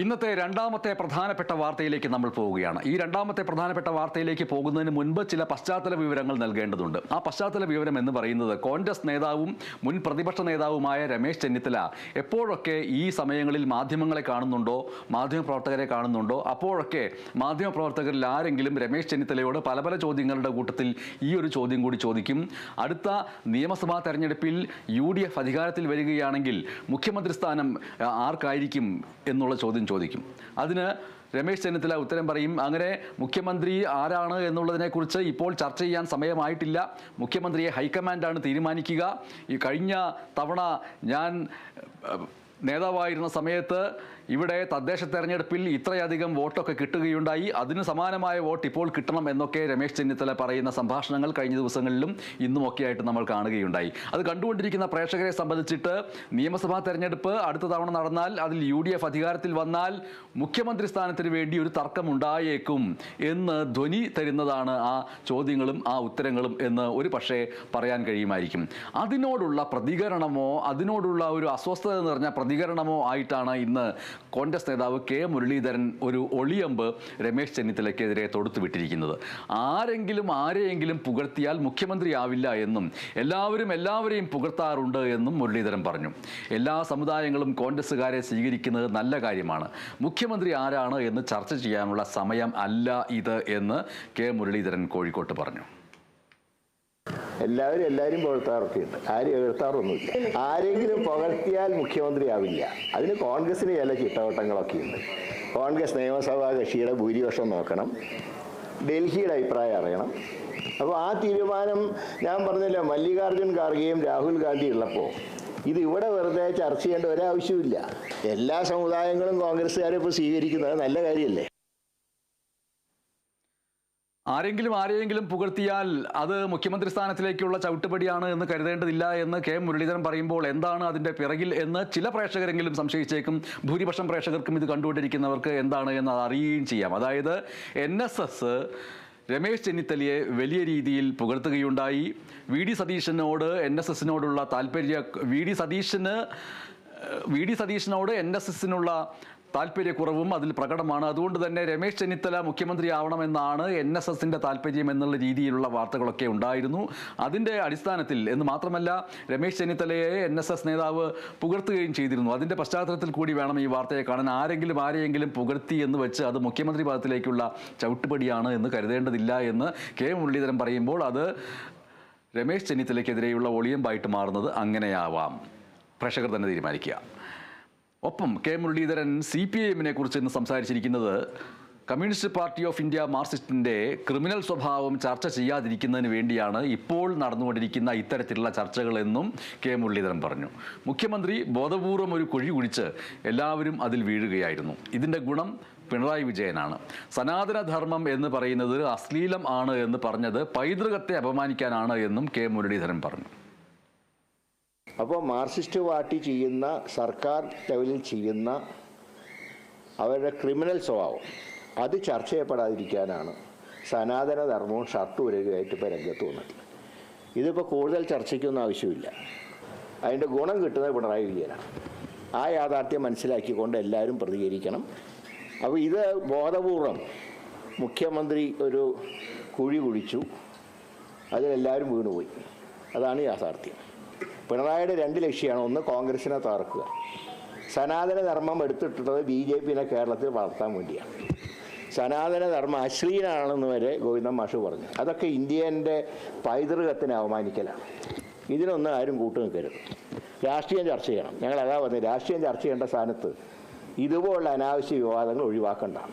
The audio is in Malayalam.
ഇന്നത്തെ രണ്ടാമത്തെ പ്രധാനപ്പെട്ട വാർത്തയിലേക്ക് നമ്മൾ പോവുകയാണ്. ഈ രണ്ടാമത്തെ പ്രധാനപ്പെട്ട വാർത്തയിലേക്ക് പോകുന്നതിന് മുൻപ് ചില പശ്ചാത്തല വിവരങ്ങൾ നൽകേണ്ടതുണ്ട്. ആ പശ്ചാത്തല വിവരം എന്ന് പറയുന്നത് കോൺഗ്രസ് നേതാവും മുൻ പ്രതിപക്ഷ നേതാവുമായ രമേശ് ചെന്നിത്തല എപ്പോഴൊക്കെ ഈ സമയങ്ങളിൽ മാധ്യമങ്ങളെ കാണുന്നുണ്ടോ മാധ്യമപ്രവർത്തകരെ കാണുന്നുണ്ടോ അപ്പോഴൊക്കെ മാധ്യമപ്രവർത്തകരിൽ ആരെങ്കിലും രമേശ് ചെന്നിത്തലയോട് പല പല ചോദ്യങ്ങളുടെ കൂട്ടത്തിൽ ഈ ഒരു ചോദ്യം കൂടി ചോദിക്കും. അടുത്ത നിയമസഭാ തെരഞ്ഞെടുപ്പിൽ യു ഡി എഫ് അധികാരത്തിൽ വരികയാണെങ്കിൽ മുഖ്യമന്ത്രി സ്ഥാനം ആർക്കായിരിക്കും എന്നുള്ള ചോദ്യം ചോദിക്കും. അതിന് രമേശ് ചെന്നിത്തല ഉത്തരം പറയും അങ്ങനെ മുഖ്യമന്ത്രി ആരാണ് എന്നുള്ളതിനെക്കുറിച്ച് ഇപ്പോൾ ചർച്ച ചെയ്യാൻ സമയമായിട്ടില്ല. മുഖ്യമന്ത്രിയെ ഹൈക്കമാൻഡാണ് തീരുമാനിക്കുക. ഈ കഴിഞ്ഞ തവണ ഞാൻ നേതാവായിരുന്ന സമയത്ത് ഇവിടെ തദ്ദേശ തെരഞ്ഞെടുപ്പിൽ ഇത്രയധികം വോട്ടൊക്കെ കിട്ടുകയുണ്ടായി. അതിന് സമാനമായ വോട്ട് ഇപ്പോൾ കിട്ടണം എന്നൊക്കെ രമേശ് ചെന്നിത്തല പറയുന്ന സംഭാഷണങ്ങൾ കഴിഞ്ഞ ദിവസങ്ങളിലും ഇന്നുമൊക്കെ ആയിട്ട് നമ്മൾ കാണുകയുണ്ടായി. അത് കണ്ടുകൊണ്ടിരിക്കുന്ന പ്രേക്ഷകരെ സംബന്ധിച്ചിട്ട് നിയമസഭാ തെരഞ്ഞെടുപ്പ് അടുത്ത തവണ നടന്നാൽ അതിൽ യു ഡി എഫ് അധികാരത്തിൽ വന്നാൽ മുഖ്യമന്ത്രി സ്ഥാനത്തിന് വേണ്ടി ഒരു തർക്കം ഉണ്ടായേക്കും എന്ന് ധ്വനി തരുന്നതാണ് ആ ചോദ്യങ്ങളും ആ ഉത്തരങ്ങളും എന്ന് ഒരു പക്ഷേ പറയാൻ കഴിയുമായിരിക്കും. അതിനോടുള്ള പ്രതികരണമോ അതിനോടുള്ള ഒരു അസ്വസ്ഥത നിറഞ്ഞ പ്രതികരണമോ ആയിട്ടാണ് ഇന്ന് കോൺഗ്രസ് നേതാവ് കെ മുരളീധരൻ ഒരു ഒളിയമ്പ് രമേശ് ചെന്നിത്തലയ്ക്കെതിരെ തൊടുത്തുവിട്ടിരിക്കുന്നത്. ആരെങ്കിലും ആരെയെങ്കിലും പുകഴ്ത്തിയാൽ മുഖ്യമന്ത്രി ആവില്ല എന്നും എല്ലാവരും എല്ലാവരെയും പുകഴ്ത്താറുണ്ട് എന്നും മുരളീധരൻ പറഞ്ഞു. എല്ലാ സമുദായങ്ങളും കോൺഗ്രസ്സുകാരെ സ്വീകരിക്കുന്നത് നല്ല കാര്യമാണ്. മുഖ്യമന്ത്രി ആരാണ് എന്ന് ചർച്ച ചെയ്യാനുള്ള സമയം അല്ല ഇത് എന്ന് കെ മുരളീധരൻ കോഴിക്കോട്ട് പറഞ്ഞു. എല്ലാവരും എല്ലാവരും പുകഴ്ത്താറൊക്കെ ഉണ്ട് ആരും എഴുത്താറൊന്നുമില്ല ആരെങ്കിലും പുകഴ്ത്തിയാൽ മുഖ്യമന്ത്രിയാവില്ല. അതിന് കോൺഗ്രസിന് ചില ചിട്ടവട്ടങ്ങളൊക്കെ ഉണ്ട് കോൺഗ്രസ് നിയമസഭാ കക്ഷിയുടെ ഭൂരിപക്ഷം നോക്കണം. ഡൽഹിയുടെ അഭിപ്രായം അറിയണം. അപ്പോൾ ആ തീരുമാനം ഞാൻ പറഞ്ഞില്ല മല്ലികാർജുൻ ഖാർഗെയും രാഹുൽ ഗാന്ധി ഉള്ളപ്പോൾ ഇത് ഇവിടെ വെറുതെ ചർച്ച ചെയ്യേണ്ട ഒരാവശ്യമില്ല എല്ലാ സമുദായങ്ങളും കോൺഗ്രസ്സുകാരെ ഇപ്പോൾ സ്വീകരിക്കുന്നത് നല്ല കാര്യമല്ലേ? ആരെങ്കിലും ആരെയെങ്കിലും പുകഴ്ത്തിയാൽ അത് മുഖ്യമന്ത്രി സ്ഥാനത്തിലേക്കുള്ള ചവിട്ടുപടിയാണ് എന്ന് കരുതേണ്ടതില്ല എന്ന് കെ മുരളീധരൻ പറയുമ്പോൾ എന്താണ് അതിന്റെ പിറകിൽ എന്ന് ചില പ്രേക്ഷകരെങ്കിലും സംശയിച്ചേക്കും. ഭൂരിപക്ഷം പ്രേക്ഷകർക്കും ഇത് കണ്ടുകൊണ്ടിരിക്കുന്നവർക്ക് എന്താണ് എന്ന് അറിയുകയും ചെയ്യാം. അതായത് എൻ എസ് എസ് രമേശ് ചെന്നിത്തലയെ വലിയ രീതിയിൽ പുകഴ്ത്തുകയുണ്ടായി. വി ഡി സതീശനോട് എൻ എസ് എസിനോടുള്ള താല്പര്യ വി ഡി സതീശന് വി ഡി സതീശനോട് എൻ എസ് എസിനുള്ള താല്പര്യക്കുറവും അതിൽ പ്രകടമാണ്. അതുകൊണ്ട് തന്നെ രമേശ് ചെന്നിത്തല മുഖ്യമന്ത്രിയാവണമെന്നാണ് എൻ എസ് എസിന്റെ താല്പര്യം എന്നുള്ള രീതിയിലുള്ള വാർത്തകളൊക്കെ ഉണ്ടായിരുന്നു. അതിന്റെ അടിസ്ഥാനത്തിൽ എന്ന് മാത്രമല്ല രമേശ് ചെന്നിത്തലയെ എൻ എസ് എസ് നേതാവ് പുകഴ്ത്തുകയും ചെയ്തിരുന്നു. അതിന്റെ പശ്ചാത്തലത്തിൽ കൂടി വേണം ഈ വാർത്തയെ കാണാൻ. ആരെങ്കിലും ആരെയെങ്കിലും പുകഴ്ത്തി എന്ന് വെച്ച് അത് മുഖ്യമന്ത്രി പദത്തിലേക്കുള്ള ചവിട്ടുപടിയാണ് എന്ന് കരുതേണ്ടതില്ല എന്ന് കെ മുരളീധരൻ പറയുമ്പോൾ അത് രമേശ് ചെന്നിത്തലയ്ക്കെതിരെയുള്ള ഒളിയമ്പായിട്ട് മാറുന്നത് അങ്ങനെയാവാം. പ്രേക്ഷകർ തന്നെ തീരുമാനിക്കുക. ഒപ്പം K Muraleedharan C P I എമ്മിനെ കുറിച്ച് ഇന്ന് സംസാരിച്ചിരിക്കുന്നത് കമ്മ്യൂണിസ്റ്റ് പാർട്ടി ഓഫ് ഇന്ത്യ മാർക്സിസ്റ്റിന്റെ ക്രിമിനൽ സ്വഭാവം ചർച്ച ചെയ്യാതിരിക്കുന്നതിന് വേണ്ടിയാണ് ഇപ്പോൾ നടന്നുകൊണ്ടിരിക്കുന്ന ഇത്തരത്തിലുള്ള ചർച്ചകളെന്നും കെ മുരളീധരൻ പറഞ്ഞു. മുഖ്യമന്ത്രി ബോധപൂർവം ഒരു കുഴി കുഴിച്ച് എല്ലാവരും അതിൽ വീഴുകയായിരുന്നു. ഇതിന്റെ ഗുണം പിണറായി വിജയനാണ്. സനാതനധർമ്മം എന്ന് പറയുന്നത് അശ്ലീലം ആണ് എന്ന് പറഞ്ഞത് പൈതൃകത്തെ അപമാനിക്കാനാണ് എന്നും കെ മുരളീധരൻ പറഞ്ഞു. അപ്പോൾ മാർസിസ്റ്റ് പാർട്ടി ചെയ്യുന്ന സർക്കാർ ലെവലിൽ ചെയ്യുന്ന അവരുടെ ക്രിമിനൽ സ്വഭാവം അത് ചർച്ച ചെയ്യപ്പെടാതിരിക്കാനാണ് സനാതന ധർമ്മവും ഷർട്ട് ഉരകയായിട്ട് ഇപ്പോൾ രംഗത്ത് വന്നത്. ഇതിപ്പോൾ കൂടുതൽ ചർച്ചയ്ക്കൊന്നും ആവശ്യമില്ല. അതിന്റെ ഗുണം കിട്ടുന്നത് പിണറായി വിജയനാണ്. ആ യാഥാർത്ഥ്യം മനസ്സിലാക്കിക്കൊണ്ട് എല്ലാവരും പ്രതികരിക്കണം. അപ്പോൾ ഇത് ബോധപൂർവം മുഖ്യമന്ത്രി ഒരു കുഴി കുഴിച്ചു. അതിലെല്ലാവരും വീണുപോയി. അതാണ് യാഥാർത്ഥ്യം. പിണറായിയുടെ രണ്ട് ലക്ഷ്യമാണ്. ഒന്ന് കോൺഗ്രസിനെ തകർക്കുക. സനാതന ധർമ്മം എടുത്തിട്ടുള്ളത് ബി ജെ പിനെ കേരളത്തിൽ വളർത്താൻ വേണ്ടിയാണ്. സനാതന ധർമ്മം അശ്ലീലാണെന്ന് വരെ ഗോവിന്ദൻ മാഷ് പറഞ്ഞു. അതൊക്കെ ഇന്ത്യന്റെ പൈതൃകത്തിനെ അവമാനിക്കലാണ്. ഇതിനൊന്നും ആരും കൂട്ടു നിൽക്കരുത്. രാഷ്ട്രീയം ചർച്ച ചെയ്യണം. ഞങ്ങൾ അതാ പറഞ്ഞത് രാഷ്ട്രീയം ചർച്ച ചെയ്യേണ്ട സ്ഥാനത്ത് ഇതുപോലുള്ള അനാവശ്യ വിവാദങ്ങൾ ഒഴിവാക്കണ്ട.